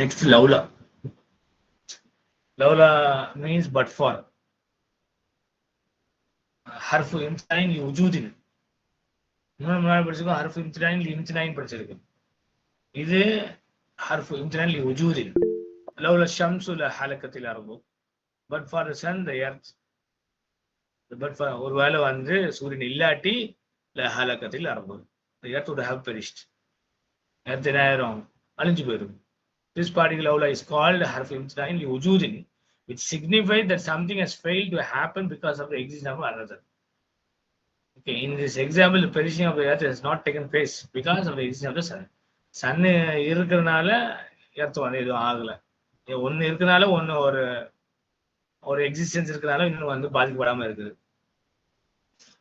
Next லவ்லா லவ்லா means but for ஹர்ஃபு இம்சாயின் லி உஜூதின் இன்னொரு முன்னாடி படிச்சிருக்கோம். ஹர்ஃபு இம்சாயின் லி படிச்சிருக்கு இது ஹர்ஃபு இம்சாயின் லி உஜூதின் லவ்ல ஷம்சுல ஹலக்கத்தில் அரபு but for the sun the earth but for ஒருவேளை வந்து சூரியன் இல்லாட்டி ல ஹலக்கத்தில் அரபு earth would have perished earth என்ன ஆயிரும் அழிஞ்சு போயிடும். This particular lawla is called harf imtina li wujudin, which signifies that something has failed to happen because of the existence of another. Okay, in this example, the perishing of the earth has not taken place because of the existence of the sun. Sun இருக்கிறனால earth வந்து எதுவும் ஆகல ஒன்னு இருக்கனால ஒன்னு ஒரு ஒரு existence இருக்கிறனால இன்னும் வந்து பாதிக்கப்படாம இருக்குது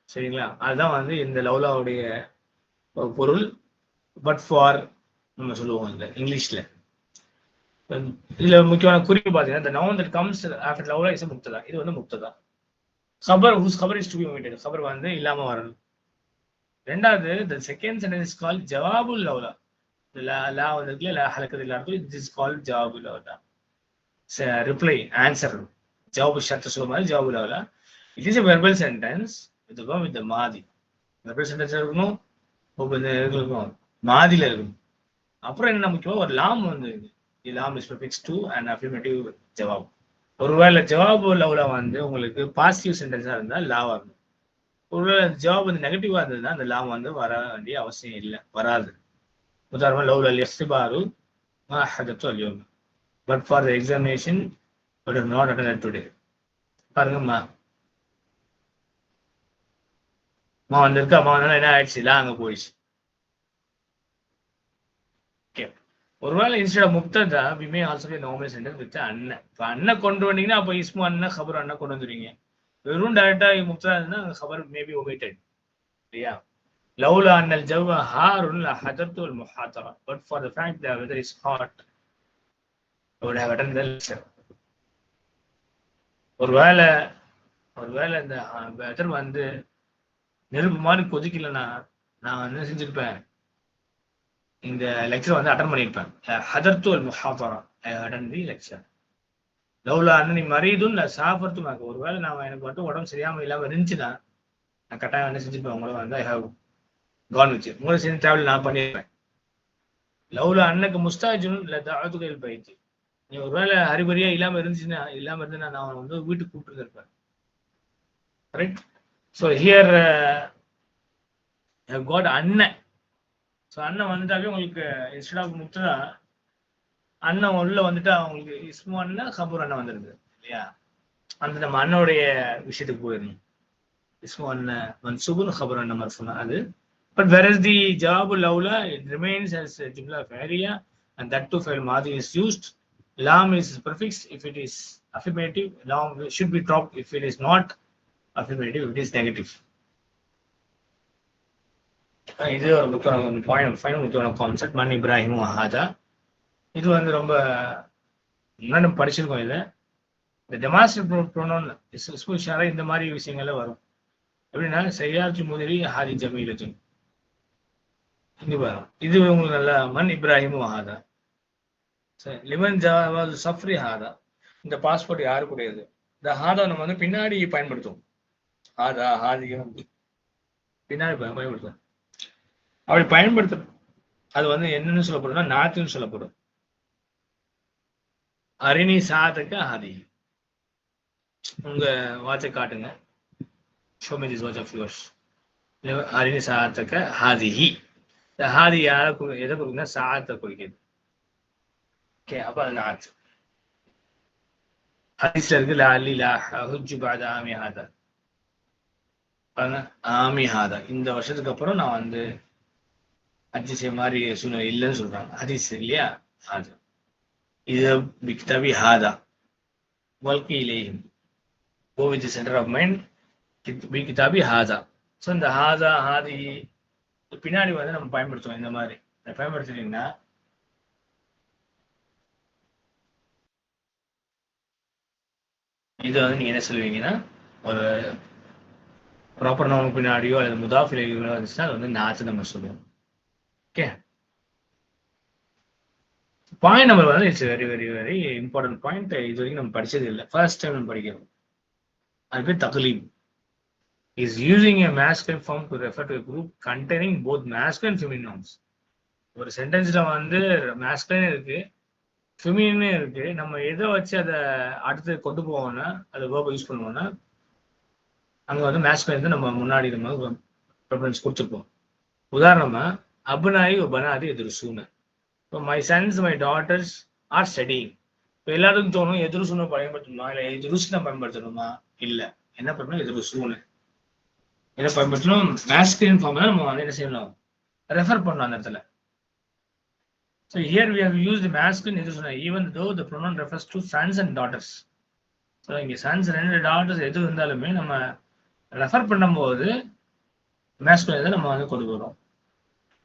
சரிங்களா அதுதான் வந்து இந்த லவ்லாவுடைய பொருள் பட் ஃபார் நம்ம சொல்லுவோம் இந்த இங்கிலீஷ்ல இதுல முக்கியமான குறிப்பு பாத்தீங்கன்னா இந்த noun கம்ஸ் comes after லவ்லா இஸ் முக்ததா? இது வந்து முக்ததா. கபர் ஹூஸ் ஹபர் இஸ் டு பி omitted கபர் வந்து இல்லாம வரணும். ரெண்டாவது the second sentence call called ஜவாபுல் லவ்லா. லா லா வந்து இருக்குல்ல லா ஹலக்கது இல்லாத it இஸ் கால் ஜவாபுல் லவ்லா. ரிப்ளை ஆன்சர் ஜவாபு ஷர்த்த சொல்ல மாதிரி ஜவாபு லவ்லா. It is a verbal sentence with the verb மாதி வெர்பல் சென்டென்ஸ் இருக்கணும்? ஒவ்வொரு இருக்கணும். மாதில இருக்கணும். அப்புறம் என்ன முக்கியமா? ஒரு லாம் வந்து லாம் is prefix to and affirmative Jawab. ஒருவேளை ஜவாப் லவ்ல வந்து உங்களுக்கு பாசிட்டிவ் சென்டென்ஸாக இருந்தா லா வரணும் ஒருவேளை ஜவாப் வந்து நெகட்டிவாக இருந்ததுன்னா அந்த லாம் வந்து வர வேண்டிய அவசியம் இல்லை வராது. உதாரணமா லவ்ல எஸ்டிபாரு மா ஹதத்து but for the examination but not attend today பாருங்கம்மா அம்மா வந்திருக்கு? அம்மா வந்தாலும் என்ன ஆயிடுச்சு? லா அங்க போயிடுச்சு. ஒருவேளை instead of முக்ததா we may also be normal sentence with அண்ணன் இப்போ அண்ணன் கொண்டு வந்தீங்கன்னா அப்போ இஸ்மு அண்ணன் ஹபர் அண்ணன் கொண்டு வந்துருவீங்க. வெறும் டேரக்டா முக்ததா இருந்தா ஹபர் மேபி ஒமிட்டட் இல்லையா? லவ்லா அன்னல் ஜவ் ஹாருன் ஹதர்த்து அல் முஹாத்தரா. But for the fact the weather is hot would have attended the lecture. ஒருவேளை ஒருவேளை இந்த வெதர் வந்து நெருப்பு மாதிரி கொதிக்கலன்னா நான் என்ன செஞ்சிருப்பேன். இந்த லெக்சர் வந்து அட்டன் பண்ணியிருப்பேன். ஹதர்த்து அல் முஹாதரா ஐ அட்டன் தி லெக்சர் லவ்லா அண்ணனி மரீதும் இல்லை சாப்பிட்றதும் மாக்கு ஒருவேளை நான் எனக்கு மட்டும் உடம்பு சரியாம இல்லாம இருந்துச்சுன்னா நான் கட்டாயம் என்ன செஞ்சுப்பேன் உங்களை வந்து ஐ ஹவ் கான் வச்சு உங்களை சேர்ந்து டிராவல் நான் பண்ணியிருப்பேன். லவ்லா அண்ணனுக்கு முஸ்தாஜுன் இல்லை தாத்துகையில் பயிற்சி நீ ஒருவேளை அறிகுறியா இல்லாம இருந்துச்சுன்னா இல்லாம இருந்துன்னா நான் அவனை வந்து வீட்டுக்கு கூப்பிட்டு இருப்பேன். ரைட் ஸோ ஹியர் காட் அண்ணன் ஸோ அண்ணன் வந்துட்டாவே உங்களுக்கு இன்ஸ்டெட் ஆஃப் முக்ததா அண்ணன் உள்ள வந்துட்டு அவங்களுக்கு இஸ்மு அண்ணன் கபூர் அண்ணன் வந்துருது இல்லையா? அந்த நம்ம அண்ணனுடைய விஷயத்துக்கு போயிடணும். இஸ்மு அண்ணன் மன்சூபுன் கபூர் அண்ணன் மர்ஃபுனா அது. பட் வேர் இஸ் தி ஜவாபு லவ்ல இட் ரிமைன்ஸ் அஸ் ஜிம்லா ஃபேரியா அண்ட் தட் டு ஃபைல் மாதிரி இஸ் யூஸ்ட் லாம் is prefix if it is affirmative lam should be dropped. If it is not affirmative if it is negative. இது ஒரு முக்கியமான point final முக்கியமான கான்செப்ட் மன் இப்ராஹிம் ஹாதா இது வந்து ரொம்ப முன்னாடி படிச்சிருக்கோம் இதை. இந்த டெமாஸ்டிவ் ப்ரோனோன் இந்த மாதிரி விஷயங்கள்ல வரும். எப்படின்னா செய்யாச்சு முதலி ஹாதி ஜமீலஜுன் இங்க வரும் இது உங்களுக்கு நல்லா மன் இப்ராஹிம் ஹாதா சரி லிமன் ஜவாது சஃப்ரி ஹாதா இந்த பாஸ்போர்ட் யாருக்குடையது இந்த ஹாதா நம்ம வந்து பின்னாடி பயன்படுத்துவோம். ஹாதா ஹாதி பின்னாடி பயன்படுத்துவோம். அப்படி பயன்படுத்த அது வந்து என்னன்னு சொல்லப்படும்னா நாத்துன்னு சொல்லப்படும் அரிணி சாதக்க ஆதி. உங்க வாட்சை காட்டுங்க. Show me this watch of yours Arini சாத்துக்கு ஹாதிஹி இந்த ஹாதி யாரை குறி எதை குறிக்குன்னா சாத்தை குறிக்கிறது ஓகே அப்ப அது நாத்து ஹதீஸ்ல இருக்கு லா அல்லி லா ஹுஜ்ஜு பாத ஆமி ஹாதா. ஆமி ஹாதா. இந்த வருஷத்துக்கு அப்புறம் நான் வந்து ஹஜ்ஜி மாதிரி சூழ்நிலை இல்லைன்னு சொல்றாங்க. அதிசயம் இல்லையா அது. இது பிக்தபி ஹாதா. வல்கி இலேயும் go with center of mind B கிதாபி ஹாதா. ஸோ இந்த ஹாதா ஹாதி பின்னாடி வந்து நம்ம பயன்படுத்துவோம் இந்த மாதிரி. பயன்படுத்திட்டீங்கன்னா இது வந்து நீங்க என்ன சொல்லுவீங்கன்னா ஒரு ப்ராப்பர் நவுன் பின்னாடியோ அல்லது முதாஃபிலையோ வந்துச்சுன்னா அது வந்து நாத்து நம்ம சொல்லுவோம். ஓகே பாயிண்ட் நம்பர் வந்து it's very very very important point இது வரைக்கும் நம்ம படிச்சது இல்லை. ஃபர்ஸ்ட் டைம் நம்ம படிக்கிறோம். அது பேர் தகுலீம். Is using a masculine form to refer to group containing both both masculine ஒரு சென்டென்ஸில் வந்து masculine இருக்கு feminine இருக்கு. நம்ம எதை வச்சு அதை அடுத்து கொண்டு போவோம்னா அதை வேர்பை யூஸ் பண்ணுவோம்னா அங்க வந்து masculine வந்து நம்ம முன்னாடி நம்ம ப்ரிஃபரன்ஸ் கொடுத்துருப்போம். உதாரணமா அபுனாயி உபனாதி எதிர்சூன இப்போ my sons my daughters are studying இப்போ எல்லாருக்கும் தோணும் எதிர்சூனை பயன்படுத்தணுமா? இல்லை எதிர்சூனை பயன்படுத்தணுமா? இல்லை. என்ன பண்ணணும்? எதிர்சூனை என்ன பயன்படுத்தணும். மேஸ்கிலின் ஃபார்ம் நம்ம வந்து என்ன செய்யணும்? ரெஃபர் பண்ணணும் அந்த இடத்துல. So here we have use the masculine எதிர்சூனை சொன்ன even though the pronoun refers to sons and daughters so இங்கே சன்ஸ் ரெண்டு டாட்டர்ஸ் எது இருந்தாலுமே நம்ம ரெஃபர் பண்ணும்போது மேஸ்கிலின் நம்ம வந்து கொண்டு வரோம்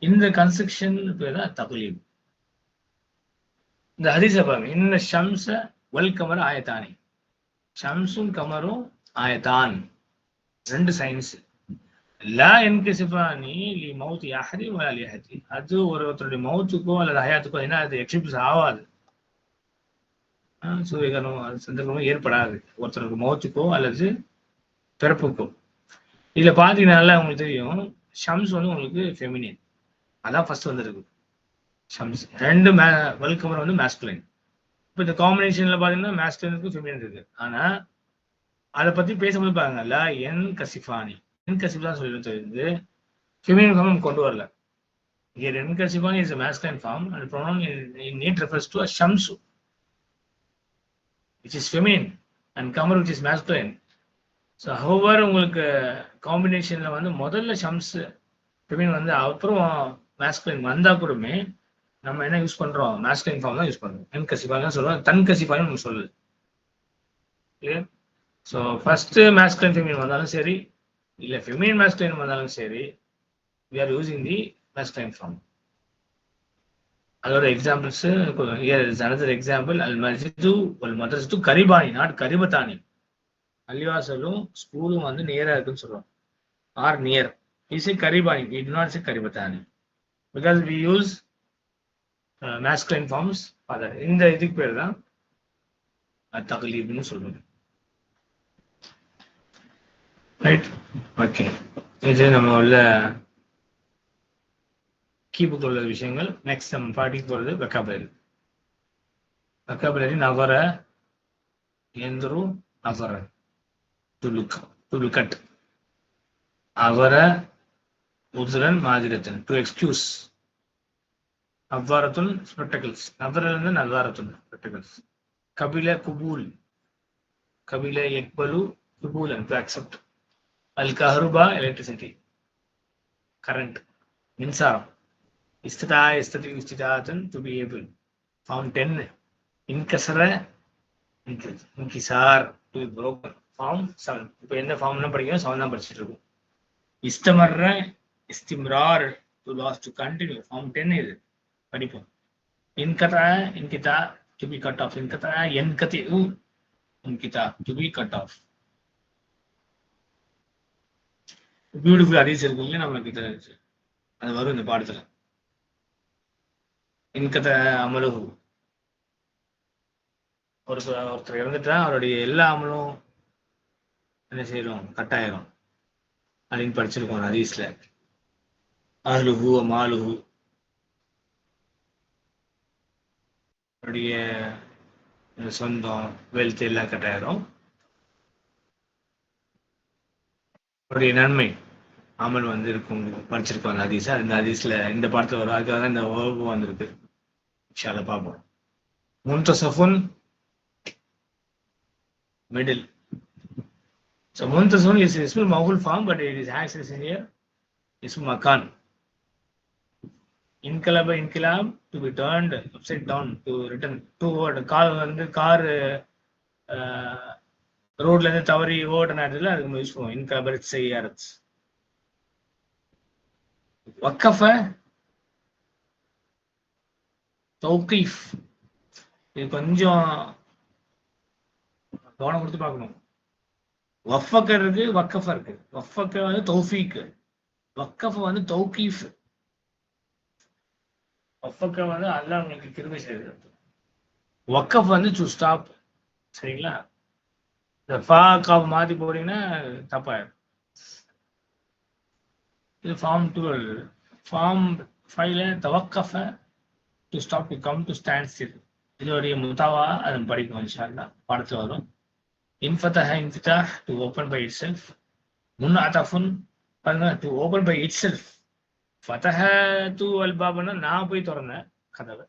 இந்த கன்ஸ்ட்ரக்ஷன் பேர் தான் தகுலீம். இந்த ஹதீஸை பாருங்க. இந்த ஷம்ச வல் கமர் ஆயத்தானி. ஷம்சும் கமரும் ஆயத்தான். ரெண்டு சயின்ஸ் லா என்கசிஃபானி லி மவுத் யாஹதி வலா ஹதி அது ஒரு ஒருத்தருடைய மவுத்துக்கோ அல்லது ஹயாத்துக்கோ என்ன அது எக்ஸிபியூஸ் ஆகாது சூரியகரம் சந்தர்ப்பமும் ஏற்படாது. ஒருத்தருக்கு மவுத்துக்கோ அல்லது பிறப்புக்கோ. இதுல பாத்தீங்கன்னா உங்களுக்கு தெரியும் ஷம்ஸ் வந்து உங்களுக்கு ஃபெமினின் அதான் ஃபர்ஸ்ட் வந்துருக்கு. ஷம்ஸ் ரெண்டு மே வெல்கமர் வந்து மேஸ்குலைன் இப்போ இந்த காம்பினேஷனில் பார்த்தீங்கன்னா மேஸ்குலைனுக்கு ஃபெமினின் இருக்கு. ஆனால் அதை பற்றி பேசும்போது பாருங்கல்ல என் கசிஃபானி என் கசிஃப் தான் சொல்லி தெரியுது. ஃபெமினின் ஃபார்ம் கொண்டு வரல. Here என் கசிஃபானி இஸ் masculine form and pronoun in, in it refers to a shamsu which is feminine and kamar which is masculine. So however உங்களுக்கு காம்பினேஷனில் வந்து முதல்ல ஷம்ஸ் ஃபெமின் வந்து அப்புறம் மேஸ்குலைன் வந்தா கூடமே நம்ம என்ன யூஸ் பண்றோம்? மேஸ்குலைன் ஃபார்ம் தான் யூஸ் பண்றோம். என் கசிஃபாக சொல்லுவோம் தன் கசிஃபாக நம்ம சொல்லுது. Clear so first masculine feminine வந்தாலும் சரி இல்லை ஃபெமினின் மேஸ்குலைன் வந்தாலும் சரி we are using the masculine form அதோட எக்ஸாம்பிள்ஸ் அனதர் எக்ஸாம்பிள் அல் மஸ்ஜிது அல் மதரசத்து கரிபானி நாட் கரிபத்தானி பள்ளிவாசலும் ஸ்கூலும் வந்து நியரா இருக்குன்னு சொல்றோம். ஆர் நியர் இஸ் கரிபானி it not is கரிபத்தானி because we use masculine forms father இந்த இதுக்கு பேர் தான் தகலீப்னு சொல்லுவோம் ரைட் ஓகே இது நம்ம உள்ள கீப்புக்கு உள்ள விஷயங்கள். நெக்ஸ்ட் நம்ம பாட்டிக்கு போகிறது வெக்காபுலரி வெக்காபுலரி நவர எந்திரு நகர to look to look at அவர உதுரன் மாதிரத்தன் டு எக்ஸ்கியூஸ் அவ்வாரத்துன் ஸ்பெக்டகிள்ஸ் நகரிலிருந்து நவாரத்துன் ஸ்பெக்டகிள்ஸ் கபில குபூல். கபில எக்பலு குபூலன் டு அக்செப்ட் அல் கஹருபா எலக்ட்ரிசிட்டி கரண்ட் மின்சாரம். இஸ்திதா இஸ்ததி இஸ்திதாத்தன் to be able form ten இன்கசர இன்கிசார் to be broken form seven இப்போ எந்த ஃபார்ம்லாம் படிக்கிறோம்? செவன் தான் படிச்சுட்டு இருக்கும். இஸ்தமர்ற இஸ்திம்ரார் to last to continue form ten இது படிப்போம் இன்கதா இன்கிதா டு பி கட் ஆஃப் இன்கதா என்கதி இன்கிதா to be cut off beautiful ஹதீஸ் இருக்கு இல்லையா நம்மளுக்கு தெரிஞ்சு அது வரும் இந்த பாடத்துல. இன்கத அமலுகு ஒரு ஒருத்தர் இறந்துட்டா அவருடைய எல்லா அமலும் என்ன செய்யறோம் கட்டாயிரும் அப்படின்னு படிச்சிருக்கோம் ஹதீஸ்ல. அஹ்லுஹு மாலுஹு அவருடைய சொந்தம் வெல்த் எல்லாம் கட்டாயிரும். அவருடைய நன்மை அமல் வந்து இருக்கும் படிச்சிருக்கோம் அந்த ஹதீஸ். அந்த ஹதீஸ்ல இந்த படத்துல வரும். அதுக்காக தான் இந்த வகுப்பு வந்திருக்கு. இன்ஷால்ல பார்ப்போம். முன்தசஃபுன் middle So muntasifun is ismul mawhul form, but it is access in here. Ismul makan. Inkalaba to be turned upside down to return to toward car வந்து கார் ரோட்ல இருந்து தவறி ஓட்ட நேரத்தில் அதுக்கு நம்ம யூஸ் பண்ணுவோம். இன்கலபர் செய்யாரத் வக்கஃப தௌகீஃப். இது கொஞ்சம் கவனம் கொடுத்து பார்க்கணும். வஃபக்க இருக்கு வக்கஃப இருக்கு. வஃபக்க வந்து தௌஃபீக் வக்கஃப வந்து தௌகீஃப். வஃபக்க வந்து அல்லாஹ் உங்களுக்கு கிருபை செய்து வக்கஃப் வந்து டு ஸ்டாப் சரிங்களா? இந்த ஃபா காப் மாற்றி போறீங்கன்னா தப்பாயிடும் இது ஃபார்ம் டுவெல் ஃபார்ம் ஃபைவ்ல தவக்கஃப to stop to come to stand still இதோடைய முத்தாவா அது படிக்கும் இன்ஷால்லா பாடத்தில் வரும். இன்ஃபத்தஹ இன்ஃபிதா to open by itself முன் அதஃபுன் பாருங்க to open by itself ஃபதஹ து அல் பாபுன்னா நான் போய் திறந்தேன் கதவை.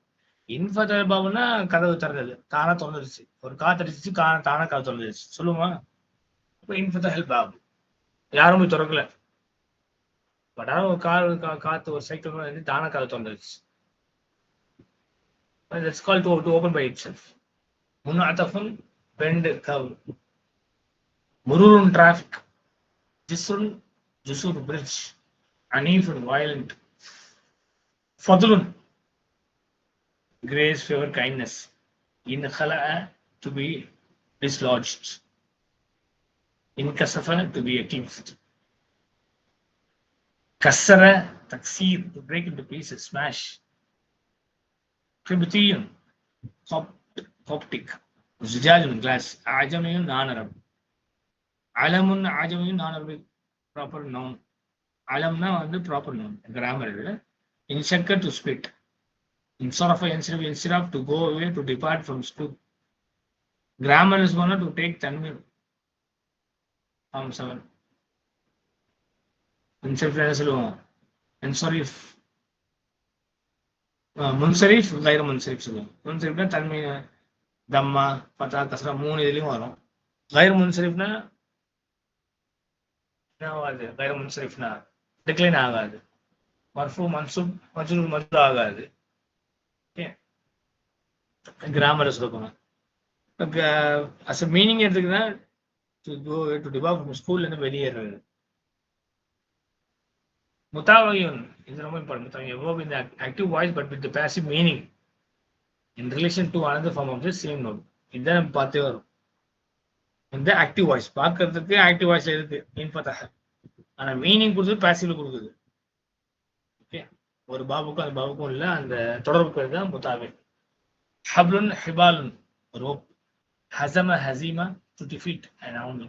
இன்ஃபத் அல்பாபுன்னா கதவு திறந்தது. தானா திறந்துருச்சு. ஒரு காத்தடிச்சு கா தானா கதவு திறந்துருச்சு. சொல்லுமா? இப்போ இன்ஃபத் அல்பாபு. யாரும் போய் திறக்கல. பட் ஆனால் ஒரு கார் கா- காத்து ஒரு சைக்கிள் வந்து தானா கதவு திறந்துருச்சு. Let's call to to open by itself முன்னாத்தஃபுன் bend கவ். முருருன் டிராஃபிக் ஜிசுன் Jisrun, bridge bridge. Anifun, violent. Fadlun, grace, favor, kindness. In khala'a, to be dislodged. In kasafa, to be eclipsed. Kassara, taksir, to break into pieces, smash. Copt, Coptic, Zujajun, glass, Ajamiyun, non-Arab. Alamun, Ajamiyun, non-Arabic, proper noun. அலம்னா வந்து proper noun grammar இது இன்செக்டர் to spit instead of inst of of to go away to depart from school grammar is one to take தன்மீர் ஆம் seven இன்செப்ட் என்ன சொல்லுவோம் இன்சாரிஃப் முன்சரீஃப் கைர முன்சரீஃப் சொல்லுவோம் முன்சரீஃப்னா தன்மை தம்மா பத்தா கசரா மூணு இதுலேயும் வரும் கைர் முன்சரீஃப்னா என்ன ஆகுது கைர முன்சரீஃப்னா டிக்ளைன் ஆகாது. மர்ஃபு மன்சூப் மஜ்ரூர் மஜ்ரூர் ஆகாது. ஓகே கிராமர் சொல்லணும் அஸ் மீனிங் எடுத்துக்கிட்டா to go to depart from ஸ்கூல்ல இருந்து வெளியேறது. Mutawayun இது ரொம்ப important Mutawayun verb in the act- active voice but with the passive meaning. In relation to another form of இதுதான் நம்ம பார்த்தே வரும். இந்த ஆக்டிவ் வாய்ஸ் பார்க்கறதுக்கு ஆக்டிவ் வாய்ஸ்ல இருக்கு. மீன் பார்த்தா ஆனா மீனிங் கொடுத்து பேசிவ் கொடுக்குது ஒரு பாபுக்கும் அந்த பாபுக்கும் இல்லை அந்த தொடர்பு பேர் தான் முத்தாவே ஹப்லுன் ஹிபாலுன் ரோப் ஹசம ஹசீம டு டிஃபீட் அண்ட் அவுன்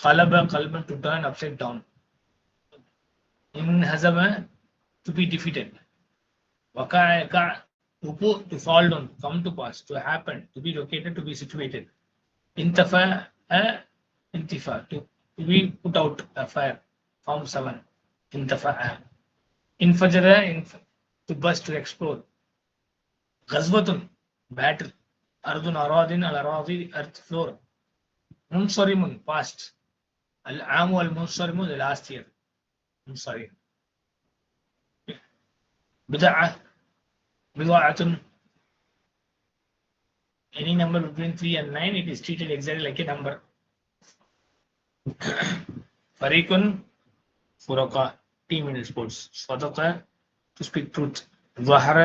கலப கல்பன் டு டர்ன் அப்சைட் டவுன் இன் ஹசம டு பி டிஃபீட்டட் வகாயகா ருபு to fall down come to pass to happen to be located to be situated இன்தஃப இன்திஃபா to be put out fire Form 7. Intafa'a. Infajara in to burst to explode. Ghazwatun. Battle. Ardun Aradin al Aradi earth floor. Munsarimun past. Al Amu Munsarimun the last year. Munsarim. Bida'ah. Bida'atun any number between 3 and 9, it is treated exactly like a number. Farikun فرقاء team in sports صدقة to speak truth ظهر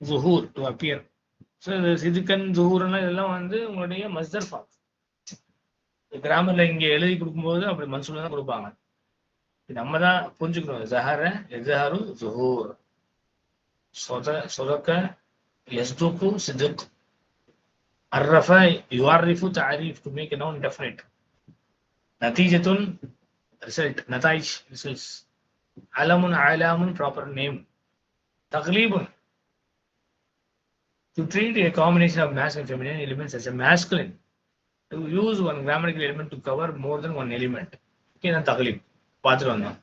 ظهور to appear so சிதுக்கன் ஜுஹூர்னா இதெல்லாம் வந்து உங்களுடைய மஸ்தர் form கிராமர்ல இங்க எழுதி கொடுக்கும்போது அப்படி மன்சூல தான் கொடுப்பாங்க நம்ம தான் புரிஞ்சுக்கணும் ஜஹர எஜஹரு ஜுஹூர் சொத சொதக்க யஸ்துக்கு சிதுக் عرف يعرف تعريف to make a noun definite result நதாய்ஷ் ரிசல்ட்ஸ் அலமுன் அலாமுன் ப்ராப்பர் நேம் தக்லீபுன் to treat a combination of masculine and feminine elements as a masculine to use one grammatical element to cover more than one element okay நான் தகலீப் பார்த்துட்டு வந்தோம்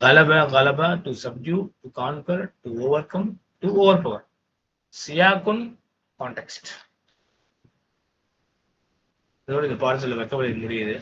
கலப கலப to subdue to conquer to overcome to overpower சியாக்குன் contact இதோட இந்த பாடத்தில் வெக்கவழி முடியுது